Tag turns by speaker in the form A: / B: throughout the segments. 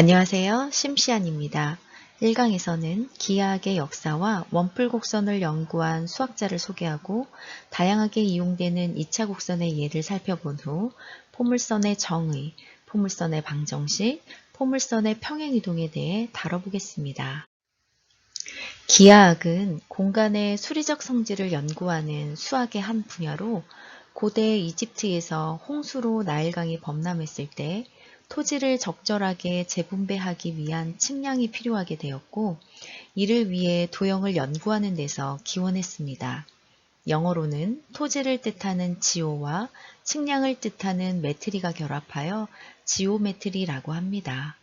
A: 안녕하세요. 심시안입니다. 1강에서는 기하학의 역사와 원뿔 곡선을 연구한 수학자를 소개하고 다양하게 이용되는 2차 곡선의 예를 살펴본 후 포물선의 정의, 포물선의 방정식, 포물선의 평행이동에 대해 다뤄보겠습니다. 기하학은 공간의 수리적 성질을 연구하는 수학의 한 분야로 고대 이집트에서 홍수로 나일강이 범람했을 때 토지를 적절하게 재분배하기 위한 측량이 필요하게 되었고 이를 위해 도형을 연구하는 데서 기원했습니다. 영어로는 토지를 뜻하는 지오와 측량을 뜻하는 메트리가 결합하여 지오메트리라고 합니다.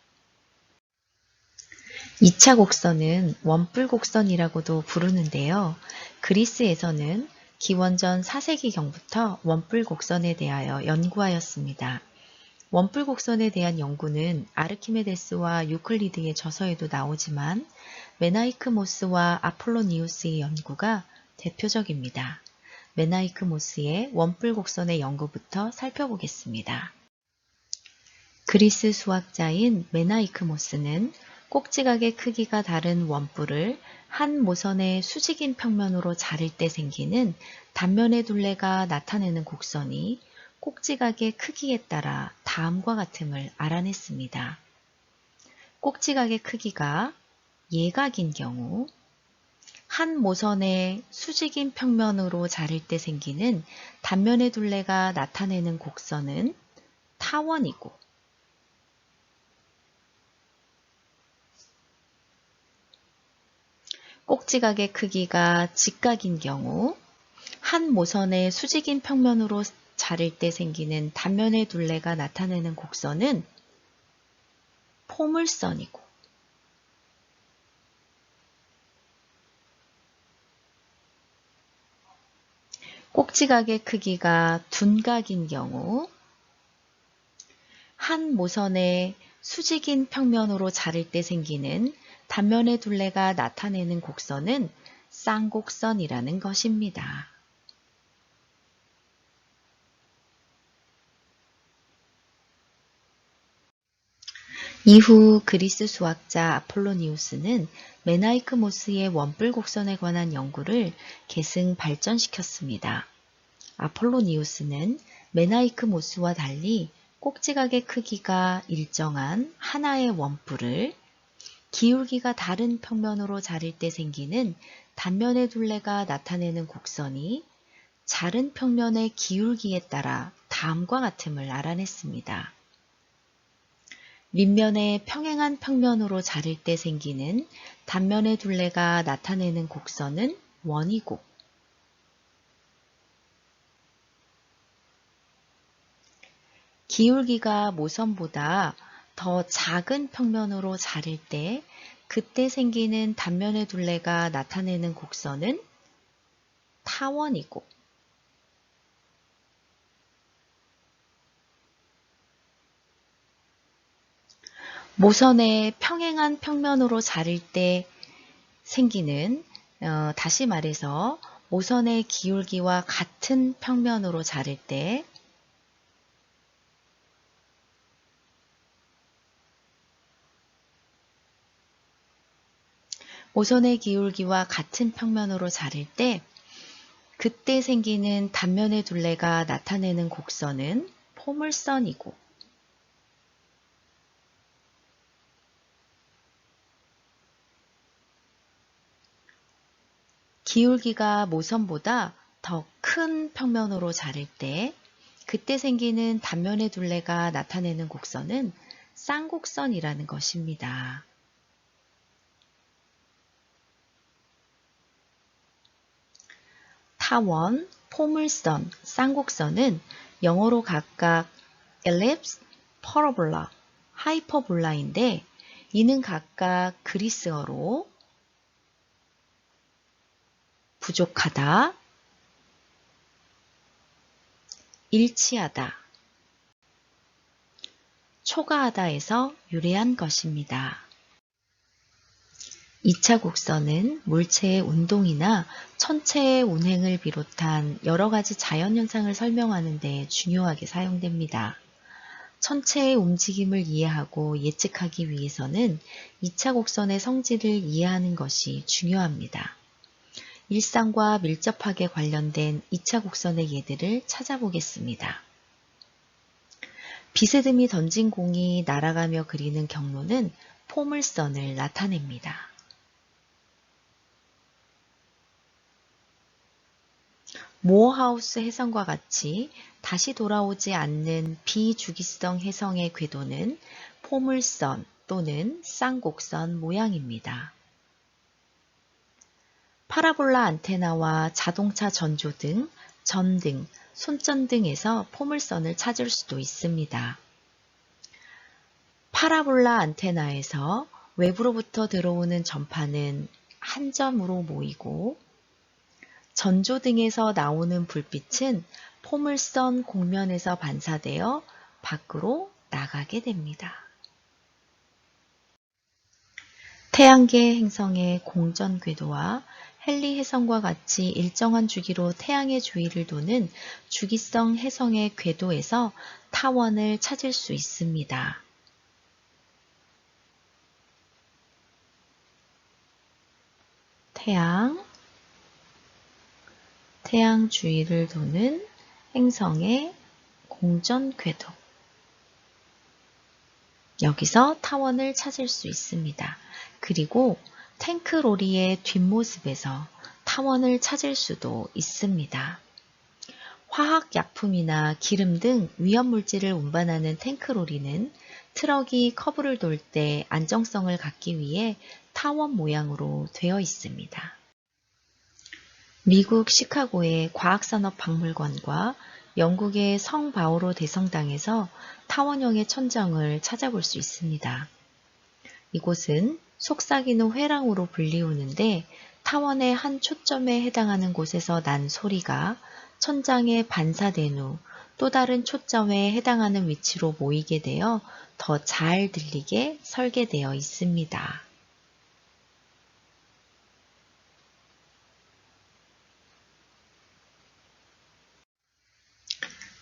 A: 2차 곡선은 원뿔 곡선이라고도 부르는데요. 그리스에서는 기원전 4세기경부터 원뿔 곡선에 대하여 연구하였습니다. 원뿔 곡선에 대한 연구는 아르키메데스와 유클리드의 저서에도 나오지만 메나이크모스와 아폴로니우스의 연구가 대표적입니다. 메나이크모스의 원뿔 곡선의 연구부터 살펴보겠습니다. 그리스 수학자인 메나이크모스는 꼭지각의 크기가 다른 원뿔을 한 모선의 수직인 평면으로 자를 때 생기는 단면의 둘레가 나타내는 곡선이 꼭지각의 크기에 따라 다음과 같음을 알아냈습니다. 꼭지각의 크기가 예각인 경우 한 모선의 수직인 평면으로 자를 때 생기는 단면의 둘레가 나타내는 곡선은 타원이고 꼭지각의 크기가 직각인 경우 한 모선의 수직인 평면으로 자를 때 생기는 단면의 둘레가 나타내는 곡선은 포물선이고 꼭지각의 크기가 둔각인 경우 한 모선의 수직인 평면으로 자를 때 생기는 단면의 둘레가 나타내는 곡선은 쌍곡선이라는 것입니다. 이후 그리스 수학자 아폴로니우스는 메나이크모스의 원뿔 곡선에 관한 연구를 계승 발전시켰습니다. 아폴로니우스는 메나이크모스와 달리 꼭지각의 크기가 일정한 하나의 원뿔을 기울기가 다른 평면으로 자를 때 생기는 단면의 둘레가 나타내는 곡선이 자른 평면의 기울기에 따라 다음과 같음을 알아냈습니다. 밑면의 평행한 평면으로 자를 때 생기는 단면의 둘레가 나타내는 곡선은 원이고. 기울기가 모선보다 더 작은 평면으로 자를 때 그때 생기는 단면의 둘레가 나타내는 곡선은 타원이고 모선의 평행한 평면으로 자를 때 생기는 어, 다시 말해서 모선의 기울기와 같은 평면으로 자를 때 모선의 기울기와 같은 평면으로 자를 때 그때 생기는 단면의 둘레가 나타내는 곡선은 포물선이고 기울기가 모선보다 더 큰 평면으로 자를 때 그때 생기는 단면의 둘레가 나타내는 곡선은 쌍곡선이라는 것입니다. 타원, 포물선, 쌍곡선은 영어로 각각 ellipse, parabola, hyperbol아인데 이는 각각 그리스어로 부족하다, 일치하다, 초과하다에서 유래한 것입니다. 2차 곡선은 물체의 운동이나 천체의 운행을 비롯한 여러 가지 자연현상을 설명하는 데 중요하게 사용됩니다. 천체의 움직임을 이해하고 예측하기 위해서는 2차 곡선의 성질을 이해하는 것이 중요합니다. 일상과 밀접하게 관련된 2차 곡선의 예들을 찾아보겠습니다. 비스듬히 던진 공이 날아가며 그리는 경로는 포물선을 나타냅니다. 모어하우스 해성과 같이 다시 돌아오지 않는 비주기성 해성의 궤도는 포물선 또는 쌍곡선 모양입니다. 파라볼라 안테나와 자동차 전조등, 전등, 손전등에서 포물선을 찾을 수도 있습니다. 파라볼라 안테나에서 외부로부터 들어오는 전파는 한 점으로 모이고 전조등에서 나오는 불빛은 포물선 공면에서 반사되어 밖으로 나가게 됩니다. 태양계 행성의 공전 궤도와 헨리 해성과 같이 일정한 주기로 태양의 주위를 도는 주기성 해성의 궤도에서 타원을 찾을 수 있습니다. 태양, 태양 주위를 도는 행성의 공전 궤도. 여기서 타원을 찾을 수 있습니다. 그리고 탱크 로리의 뒷모습에서 타원을 찾을 수도 있습니다. 화학약품이나 기름 등 위험물질을 운반하는 탱크로리는 트럭이 커브를 돌 때 안정성을 갖기 위해 타원 모양으로 되어 있습니다. 미국 시카고의 과학산업박물관과 영국의 성 바오로 대성당에서 타원형의 천정을 찾아볼 수 있습니다. 이곳은 속삭이는 회랑으로 불리우는데 타원의 한 초점에 해당하는 곳에서 난 소리가 천장에 반사된 후 또 다른 초점에 해당하는 위치로 모이게 되어 더 잘 들리게 설계되어 있습니다.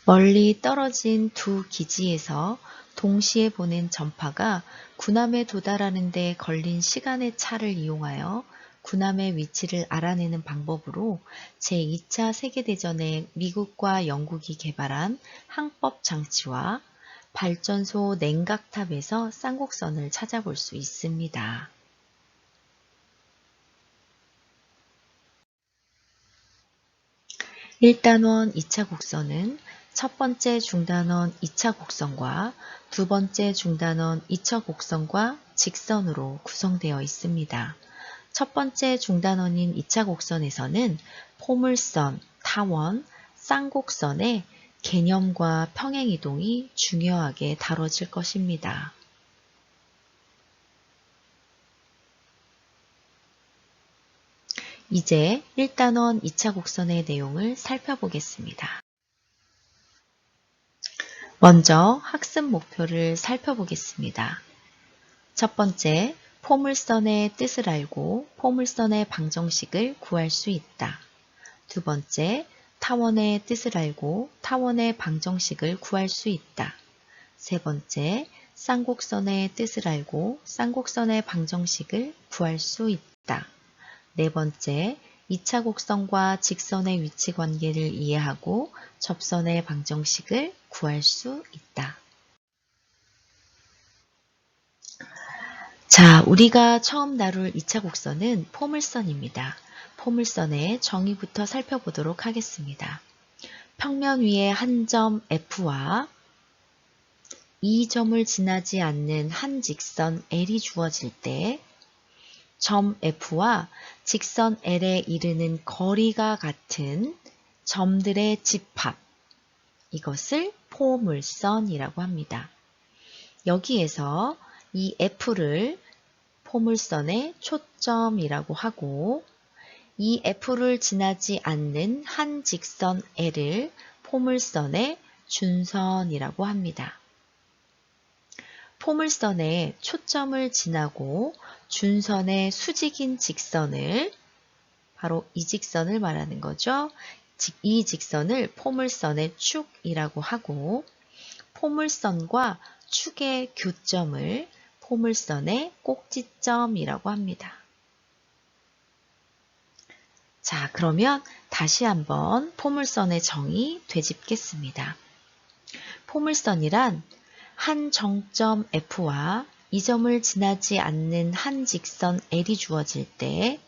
A: 멀리 떨어진 두 기지에서 동시에 보낸 전파가 군함에 도달하는 데 걸린 시간의 차를 이용하여 군함의 위치를 알아내는 방법으로 제2차 세계대전에 미국과 영국이 개발한 항법 장치와 발전소 냉각탑에서 쌍곡선을 찾아볼 수 있습니다. 1단원 2차 곡선은 첫 번째 중단원 2차 곡선과 두 번째 중단원 2차 곡선과 직선으로 구성되어 있습니다. 첫 번째 중단원인 2차 곡선에서는 포물선, 타원, 쌍곡선의 개념과 평행이동이 중요하게 다뤄질 것입니다. 이제 1단원 2차 곡선의 내용을 살펴보겠습니다. 먼저 학습 목표를 살펴보겠습니다. 첫 번째, 포물선의 뜻을 알고 포물선의 방정식을 구할 수 있다. 두 번째, 타원의 뜻을 알고 타원의 방정식을 구할 수 있다. 세 번째, 쌍곡선의 뜻을 알고 쌍곡선의 방정식을 구할 수 있다. 네 번째, 2차 곡선과 직선의 위치 관계를 이해하고 접선의 방정식을 구할 수 있다. 자, 우리가 처음 다룰 2차 곡선은 포물선입니다. 포물선의 정의부터 살펴보도록 하겠습니다. 평면 위에 한 점 F와 이 점을 지나지 않는 한 직선 L이 주어질 때 점 F와 직선 L에 이르는 거리가 같은 점들의 집합 이것을 포물선이라고 합니다. 여기에서 이 F를 포물선의 초점이라고 하고 이 F를 지나지 않는 한 직선 L을 포물선의 준선이라고 합니다. 포물선의 초점을 지나고 준선의 수직인 직선을 바로 이 직선을 말하는 거죠. 이 직선을 포물선의 축이라고 하고 포물선과 축의 교점을 포물선의 꼭지점이라고 합니다. 자, 그러면 다시 한번 포물선의 정의 되짚겠습니다. 포물선이란 한 정점 F와 이 점을 지나지 않는 한 직선 L이 주어질 때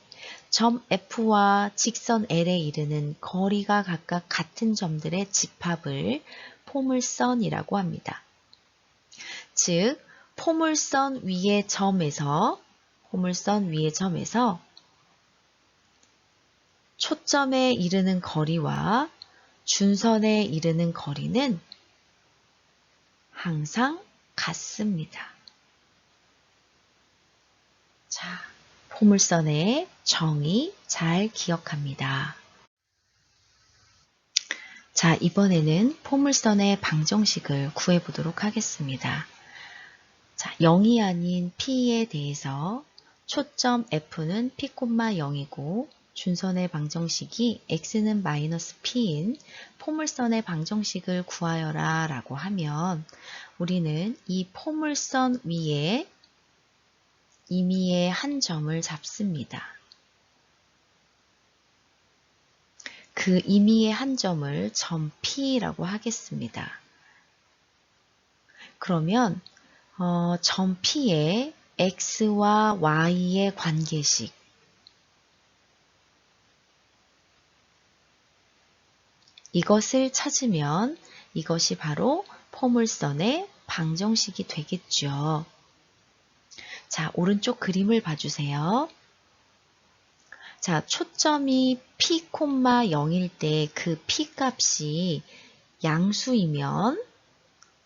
A: 점 F와 직선 L에 이르는 거리가 각각 같은 점들의 집합을 포물선이라고 합니다. 즉, 포물선 위의 점에서 포물선 위의 점에서 초점에 이르는 거리와 준선에 이르는 거리는 항상 같습니다. 자, 포물선의 정의 잘 기억합니다. 자, 이번에는 포물선의 방정식을 구해보도록 하겠습니다. 자, 0이 아닌 P에 대해서 초점 F는 P, 0이고 준선의 방정식이 x는 마이너스 p인 포물선의 방정식을 구하여라 라고 하면 우리는 이 포물선 위에 임의의 한 점을 잡습니다. 그 임의의 한 점을 점 P라고 하겠습니다. 그러면 어, 점 P의 X와 Y의 관계식 이것을 찾으면 이것이 바로 포물선의 방정식이 되겠죠. 자, 오른쪽 그림을 봐주세요. 자, 초점이 P, 0일 때 그 P 값이 양수이면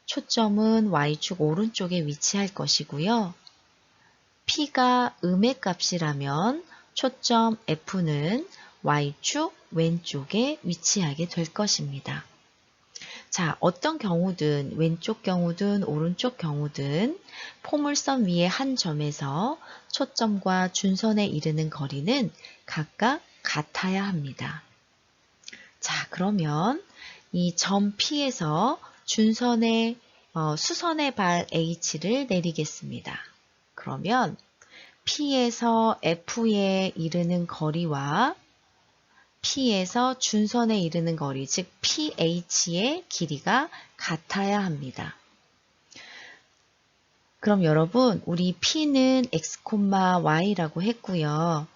A: 초점은 Y축 오른쪽에 위치할 것이고요. P가 음의 값이라면 초점 F는 Y축 왼쪽에 위치하게 될 것입니다. 자, 어떤 경우든 왼쪽 경우든 오른쪽 경우든 포물선 위의 한 점에서 초점과 준선에 이르는 거리는 각각 같아야 합니다. 자, 그러면 이 점 P에서 준선의 어, 수선의 발 H를 내리겠습니다. 그러면 P에서 F에 이르는 거리와 P에서 준선에 이르는 거리, 즉 PH의 길이가 같아야 합니다. 그럼 여러분, 우리 P는 X, Y라고 했고요.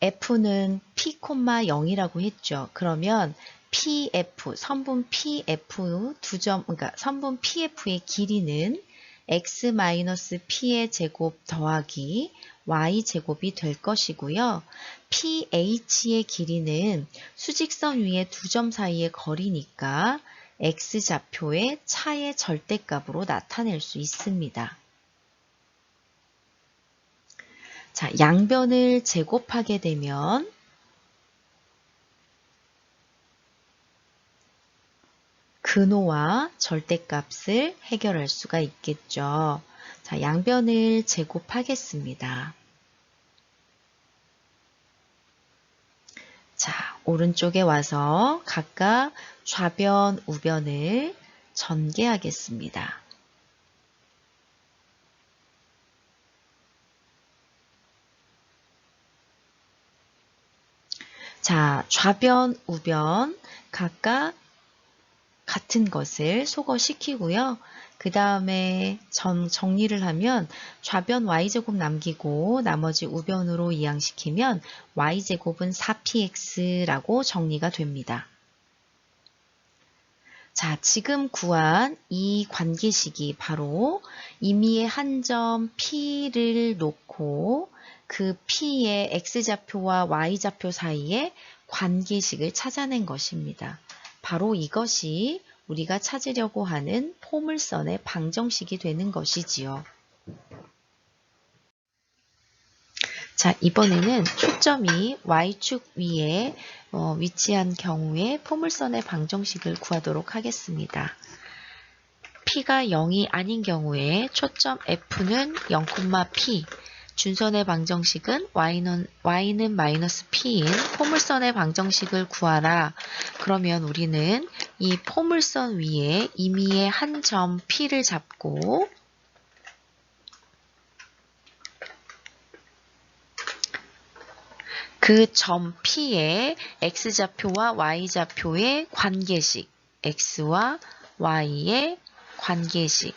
A: F는 P, 0이라고 했죠. 그러면 PF, 선분 PF 두 점, 그러니까 선분 PF의 길이는 x-p의 제곱 더하기 y제곱이 될 것이고요. ph의 길이는 수직선 위에 두점 사이의 거리니까 x좌표의 차의 절대값으로 나타낼 수 있습니다. 자, 양변을 제곱하게 되면 근호와 절대값을 해결할 수가 있겠죠. 자, 양변을 제곱하겠습니다. 자, 오른쪽에 와서 각각 좌변, 우변을 전개하겠습니다. 자, 좌변, 우변 각각 같은 것을 소거시키고요. 그 다음에 정리를 하면 좌변 y제곱 남기고 나머지 우변으로 이항시키면 y제곱은 4px라고 정리가 됩니다. 자, 지금 구한 이 관계식이 바로 임의의 한 점 P를 놓고 그 P의 X좌표와 Y좌표 사이의 관계식을 찾아낸 것입니다. 바로 이것이 우리가 찾으려고 하는 포물선의 방정식이 되는 것이지요. 자, 이번에는 초점이 Y축 위에 어, 위치한 경우에 포물선의 방정식을 구하도록 하겠습니다. P가 0이 아닌 경우에 초점 F는 0,P, 준선의 방정식은 y는, y는 마이너스 p인 포물선의 방정식을 구하라. 그러면 우리는 이 포물선 위에 임의의 한 점 p를 잡고 그 점 P의 X좌표와 Y좌표의 관계식, X와 Y의 관계식.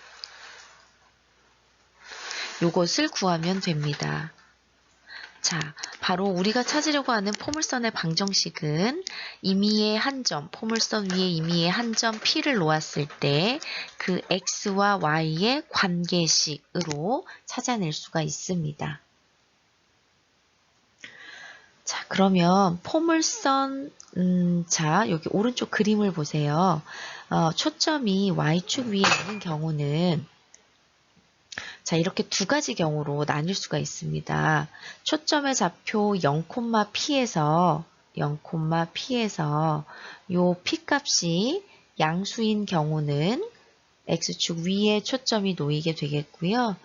A: 요것을 구하면 됩니다. 자, 바로 우리가 찾으려고 하는 포물선의 방정식은 임의의 한 점, 포물선 위에 임의의 한 점 P를 놓았을 때 그 X와 Y의 관계식으로 찾아낼 수가 있습니다. 자, 그러면 포물선, 음, 자, 여기 오른쪽 그림을 보세요. 어, 초점이 Y축 위에 있는 경우는 자, 이렇게 두 가지 경우로 나뉠 수가 있습니다. 초점의 좌표 0,P에서 0,P에서 요 P 값이 양수인 경우는 X축 위에 초점이 놓이게 되겠고요.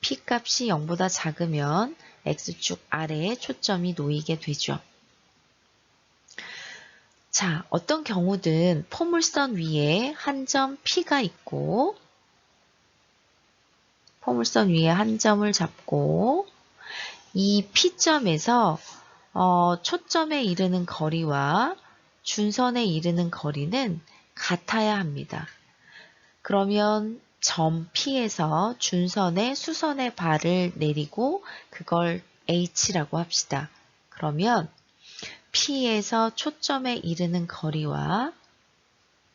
A: P 값이 0보다 작으면 X축 아래에 초점이 놓이게 되죠. 자, 어떤 경우든 포물선 위에 한 점 P가 있고 포물선 위에 한 점을 잡고 이 P점에서 어, 초점에 이르는 거리와 준선에 이르는 거리는 같아야 합니다. 그러면 점 P에서 준선에 수선의 발을 내리고 그걸 H라고 합시다. 그러면 P에서 초점에 이르는 거리와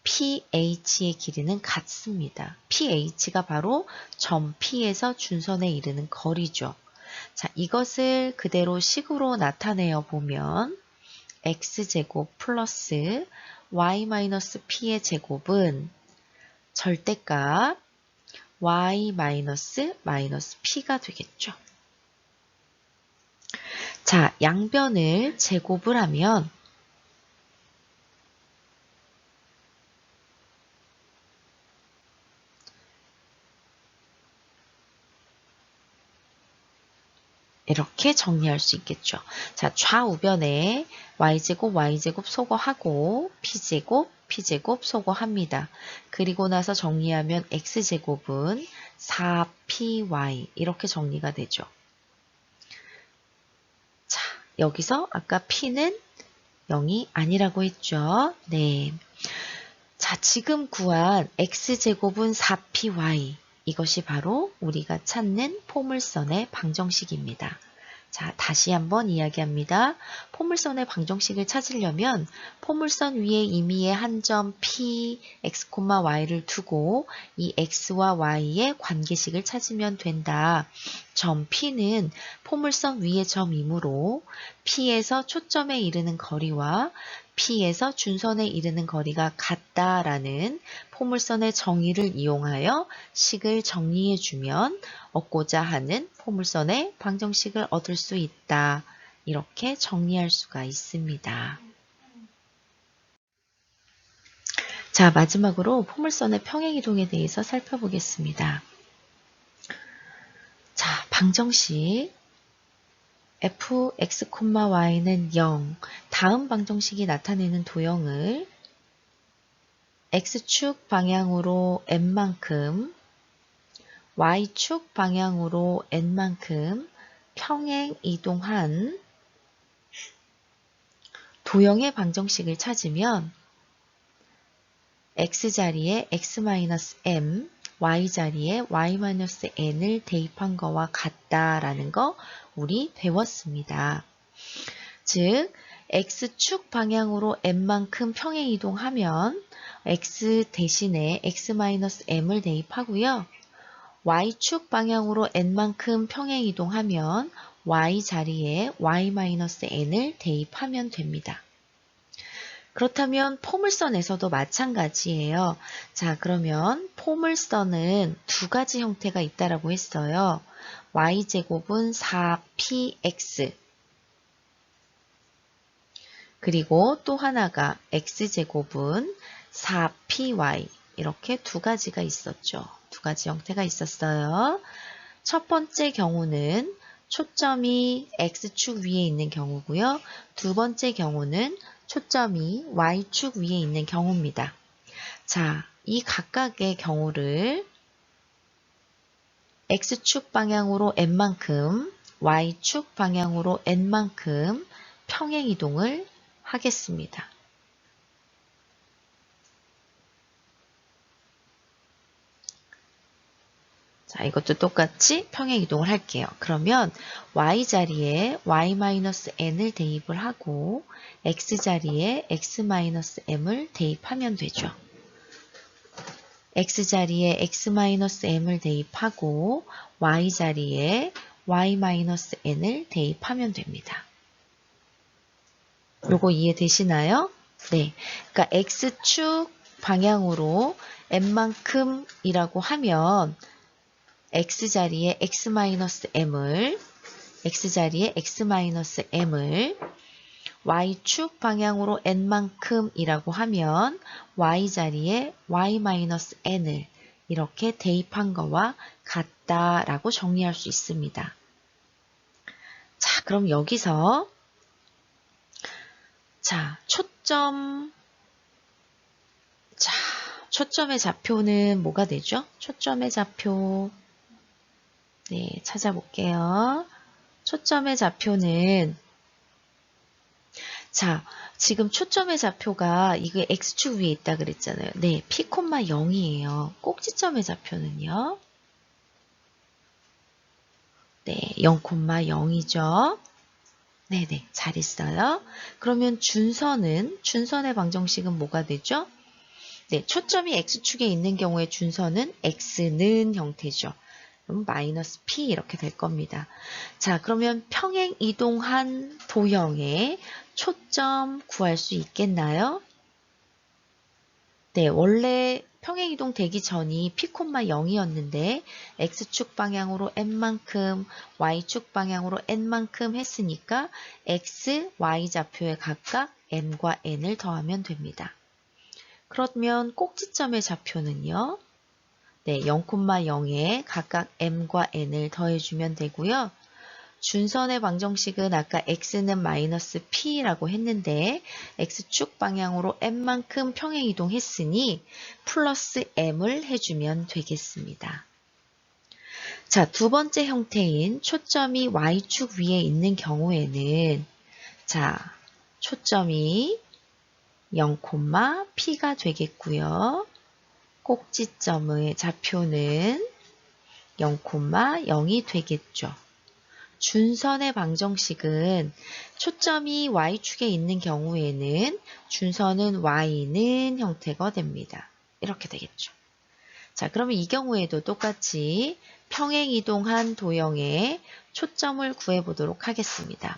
A: PH의 길이는 같습니다. PH가 바로 점 P에서 준선에 이르는 거리죠. 자, 이것을 그대로 식으로 나타내어 보면 x제곱 플러스 y-p의 제곱은 절대값 y 마이너스 마이너스 p가 되겠죠. 자, 양변을 제곱을 하면 이렇게 정리할 수 있겠죠. 자, 좌우변에 y제곱, y제곱 소거하고 p제곱, p제곱 소거합니다. 그리고 나서 정리하면 x제곱은 4py 이렇게 정리가 되죠. 자, 여기서 아까 p는 0이 아니라고 했죠. 네. 자, 지금 구한 x제곱은 4py 이것이 바로 우리가 찾는 포물선의 방정식입니다. 자, 다시 한번 이야기합니다. 포물선의 방정식을 찾으려면 포물선 위에 임의의 한 점 P, X, Y를 두고 이 X와 Y의 관계식을 찾으면 된다. 점 P는 포물선 위의 점이므로 P에서 초점에 이르는 거리와 P에서 준선에 이르는 거리가 같다라는 포물선의 정의를 이용하여 식을 정리해 주면 얻고자 하는 포물선의 방정식을 얻을 수 있다. 이렇게 정리할 수가 있습니다. 자, 마지막으로 포물선의 평행이동에 대해서 살펴보겠습니다. 자, 방정식 fx, y는 0. 다음 방정식이 나타내는 도형을 x축 방향으로 n만큼, y축 방향으로 n만큼 평행 이동한 도형의 방정식을 찾으면 x자리에 x-m, y자리에 y-n을 대입한 거와 같다라는 거 우리 배웠습니다. 즉 x축 방향으로 m만큼 평행 이동하면 x 대신에 x-m을 대입하고요. y축 방향으로 n만큼 평행 이동하면 y 자리에 y-n을 대입하면 됩니다. 그렇다면 포물선에서도 마찬가지예요. 자, 그러면 포물선은 두 가지 형태가 있다라고 했어요. y제곱은 4px 그리고 또 하나가 x제곱은 4py 이렇게 두 가지가 있었죠. 두 가지 형태가 있었어요. 첫 번째 경우는 초점이 x축 위에 있는 경우고요. 두 번째 경우는 초점이 y축 위에 있는 경우입니다. 자, 이 각각의 경우를 x축 방향으로 n만큼, y축 방향으로 n만큼 평행 이동을 하겠습니다. 자, 이것도 똑같이 평행 이동을 할게요. 그러면 y 자리에 y-n을 대입을 하고 x 자리에 x-m을 대입하면 되죠. x 자리에 x-m을 대입하고 y 자리에 y-n을 대입하면 됩니다. 요거 이해되시나요? 네. 그러니까 x축 방향으로 n만큼이라고 하면 x자리에 x-m을 x자리에 x-m을 y축 방향으로 n만큼이라고 하면 y자리에 y-n을 이렇게 대입한 거와 같다라고 정리할 수 있습니다. 자, 그럼 여기서 자, 초점 자, 초점의 좌표는 뭐가 되죠? 초점의 좌표 네, 찾아볼게요. 초점의 좌표는 자, 지금 초점의 좌표가 이게 x축 위에 있다 그랬잖아요. 네, p, 0이에요. 꼭지점의 좌표는요. 네, 0,0이죠. 네네, 잘 있어요. 그러면 준선은, 준선의 방정식은 뭐가 되죠? 네, 초점이 x축에 있는 경우에 준선은 x는 형태죠. 마이너스 p 이렇게 될 겁니다. 자, 그러면 평행 이동한 도형의 초점 구할 수 있겠나요? 네, 원래 평행 이동 되기 전이 p, 0이었는데 x축 방향으로 n만큼, y축 방향으로 n만큼 했으니까 x, y 좌표에 각각 m과 n을 더하면 됩니다. 그러면 꼭지점의 좌표는요. 네, 0,0에 각각 m과 n을 더해주면 되고요. 준선의 방정식은 아까 x는 마이너스 p라고 했는데 x축 방향으로 m만큼 평행 이동했으니 플러스 m을 해주면 되겠습니다. 자, 두 번째 형태인 초점이 y축 위에 있는 경우에는 자, 초점이 0,p가 되겠고요. 꼭지점의 좌표는 0,0이 되겠죠. 준선의 방정식은 초점이 y축에 있는 경우에는 준선은 y는 형태가 됩니다. 이렇게 되겠죠. 자, 그러면 이 경우에도 똑같이 평행 이동한 도형의 초점을 구해보도록 하겠습니다.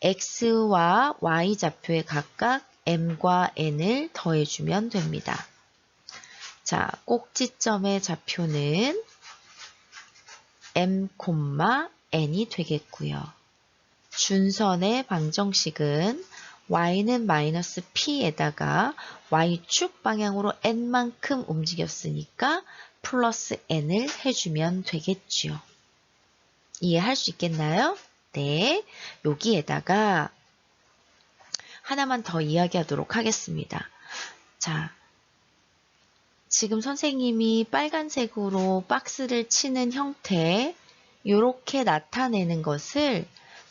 A: x와 y 좌표에 각각 m과 n을 더해주면 됩니다. 자, 꼭지점의 좌표는 m, n이 되겠고요. 준선의 방정식은 y는 마이너스 p에다가 y축 방향으로 n만큼 움직였으니까 플러스 n을 해주면 되겠죠. 이해할 수 있겠나요? 네, 여기에다가 하나만 더 이야기하도록 하겠습니다. 자, 지금 선생님이 빨간색으로 박스를 치는 형태 이렇게 나타내는 것을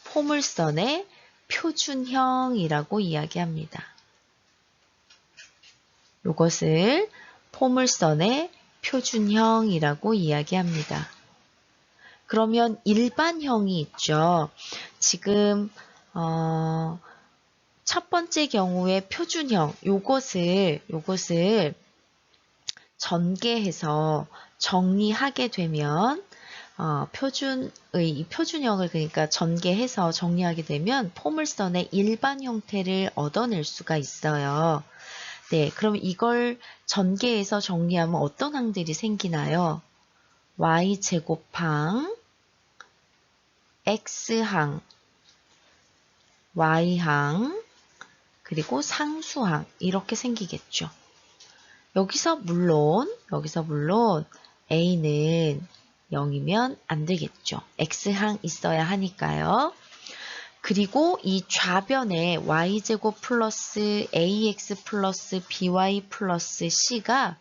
A: 포물선의 표준형이라고 이야기합니다. 이것을 포물선의 표준형이라고 이야기합니다. 그러면 일반형이 있죠. 지금 어, 첫 번째 경우에 표준형 요것을 요것을 전개해서 정리하게 되면 어, 표준의 이 표준형을 그러니까 전개해서 정리하게 되면 포물선의 일반 형태를 얻어낼 수가 있어요. 네, 그럼 이걸 전개해서 정리하면 어떤 항들이 생기나요? y제곱항, x항, y항, 그리고 상수항 이렇게 생기겠죠. 여기서 물론 여기서 물론 a는 0이면 안 되겠죠. x항 있어야 하니까요. 그리고 이 좌변에 y제곱 플러스 ax 플러스 by 플러스 c가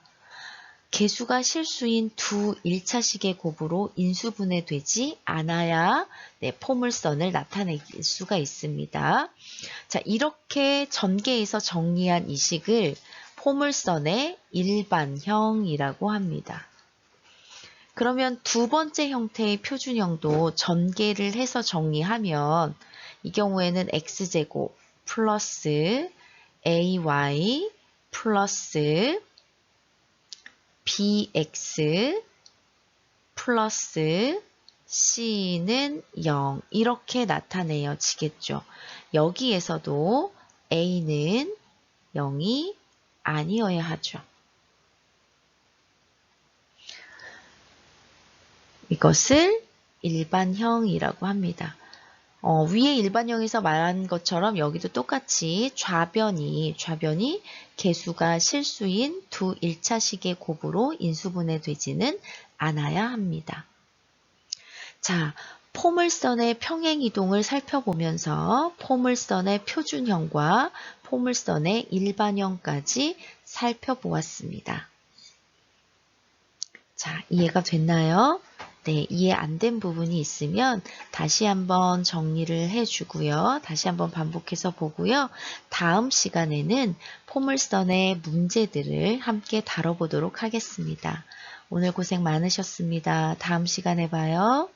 A: 개수가 실수인 두 1차식의 곱으로 인수분해 되지 않아야 네, 포물선을 나타낼 수가 있습니다. 자, 이렇게 전개해서 정리한 이 식을 포물선의 일반형이라고 합니다. 그러면 두 번째 형태의 표준형도 전개를 해서 정리하면 이 경우에는 x제곱 플러스 ay 플러스 bx 플러스 c는 0 이렇게 나타내어지겠죠. 여기에서도 a는 0이 아니어야 하죠. 이것을 일반형이라고 합니다. 어, 위에 일반형에서 말한 것처럼 여기도 똑같이 좌변이 좌변이 개수가 실수인 두 1차식의 곱으로 인수분해 되지는 않아야 합니다. 자, 포물선의 평행이동을 살펴보면서 포물선의 표준형과 포물선의 일반형까지 살펴보았습니다. 자, 이해가 됐나요? 네, 이해 안 된 부분이 있으면 다시 한번 정리를 해주고요. 다시 한번 반복해서 보고요. 다음 시간에는 포물선의 문제들을 함께 다뤄보도록 하겠습니다. 오늘 고생 많으셨습니다. 다음 시간에 봐요.